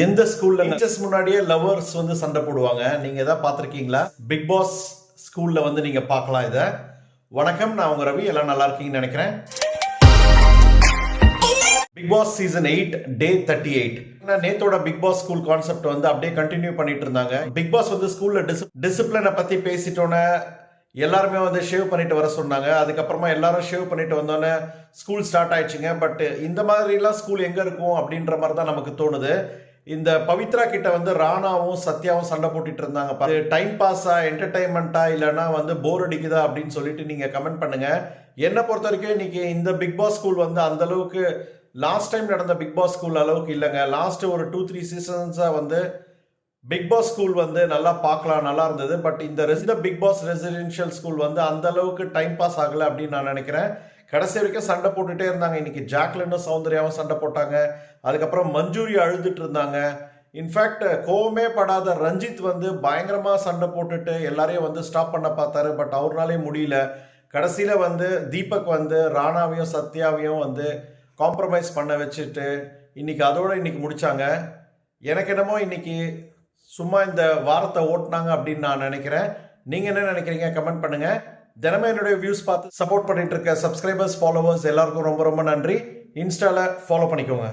எந்த ஸ்கூல்ல டீச்சர்ஸ் முன்னாடியே லவர்ஸ் வந்து சண்டை போடுவாங்க. நீங்க எதாவது பார்த்துருக்கீங்களா? பிக் பாஸ் ஸ்கூல்ல வந்து நீங்க பார்க்கலாம் இதை. வணக்கம் நான் உங்க ரவி. எல்லாம் நல்லா இருக்கீங்கன்னு நினைக்கிறேன். Bigg Boss season eight day thirty eight நேத்தோட Bigg Boss school concept வந்து அப்படியே கண்டினியூ பண்ணிட்டு இருந்தாங்க. பிக் பாஸ் வந்து ஸ்கூல்ல டிசிப்ளினை பத்தி பேசிட்டோன்னே எல்லாருமே வந்து ஷேவ் பண்ணிட்டு வர சொன்னாங்க. அதுக்கப்புறமா எல்லாரும் ஷேவ் பண்ணிட்டு வந்தோன்னே ஸ்கூல் ஸ்டார்ட் ஆயிடுச்சுங்க. பட் இந்த மாதிரிலாம் ஸ்கூல் எங்க இருக்கும் அப்படின்ற மாதிரி தான் நமக்கு தோணுது. இந்த பவித்ரா கிட்ட வந்து ராணாவும் சத்யாவும் சண்டை போட்டுட்டு இருந்தாங்க டைம் பாஸா என்டர்டைன்மெண்ட்டா இல்லைன்னா வந்து போர் அடிக்குதா அப்படின்னு சொல்லிட்டு நீங்க கமெண்ட் பண்ணுங்க. என்னை பொறுத்த வரைக்கும் இன்னைக்கு இந்த பிக் பாஸ் ஸ்கூல் வந்து அந்த அளவுக்கு லாஸ்ட் டைம் நடந்த பிக் பாஸ் ஸ்கூல் அளவுக்கு இல்லைங்க. லாஸ்ட் ஒரு டூ த்ரீ சீசன்ஸாக வந்து பிக் பாஸ் ஸ்கூல் வந்து நல்லா பார்க்கலாம் நல்லா இருந்தது. பட் இந்த ரெசிட பிக் பாஸ் ரெசிடென்ஷியல் ஸ்கூல் வந்து அந்த அளவுக்கு டைம் பாஸ் ஆகலை அப்படின்னு நான் நினைக்கிறேன். கடைசி வரைக்கும் சண்டை போட்டுகிட்டே இருந்தாங்க. இன்னைக்கு ஜாக்லினும் சௌந்தர்யாவும் சண்டை போட்டாங்க. அதுக்கப்புறம் மஞ்சூரி அழுதுட்டு இருந்தாங்க. இன்ஃபேக்ட் கோவமே படாத ரஞ்சித் வந்து பயங்கரமாக சண்டை போட்டுட்டு எல்லாரையும் வந்து ஸ்டாப் பண்ண பார்த்தாரு. பட் அவர்னாலே முடியல. கடைசியில் வந்து தீபக் வந்து ராணாவையும் சத்யாவையும் வந்து காம்ப்ரமைஸ் பண்ண வச்சுட்டு இன்னைக்கு அதோட இன்னைக்கு முடிச்சாங்க. எனக்கு என்னமோ இன்னைக்கு சும்மா இந்த வாரத்தை ஓட்டினாங்க அப்படின்னு நான் நினைக்கிறேன். நீங்கள் என்ன நினைக்கிறீங்க? கமெண்ட் பண்ணுங்கள் தினமும் என்னுடைய வியூஸ் பார்த்து சப்போர்ட் பண்ணிட்டு இருக்க சப்ஸ்கிரைபர்ஸ் ஃபாலோவர்ஸ் எல்லாருக்கும் ரொம்ப ரொம்ப நன்றி. இன்ஸ்டால ஃபாலோ பண்ணிக்கோங்க.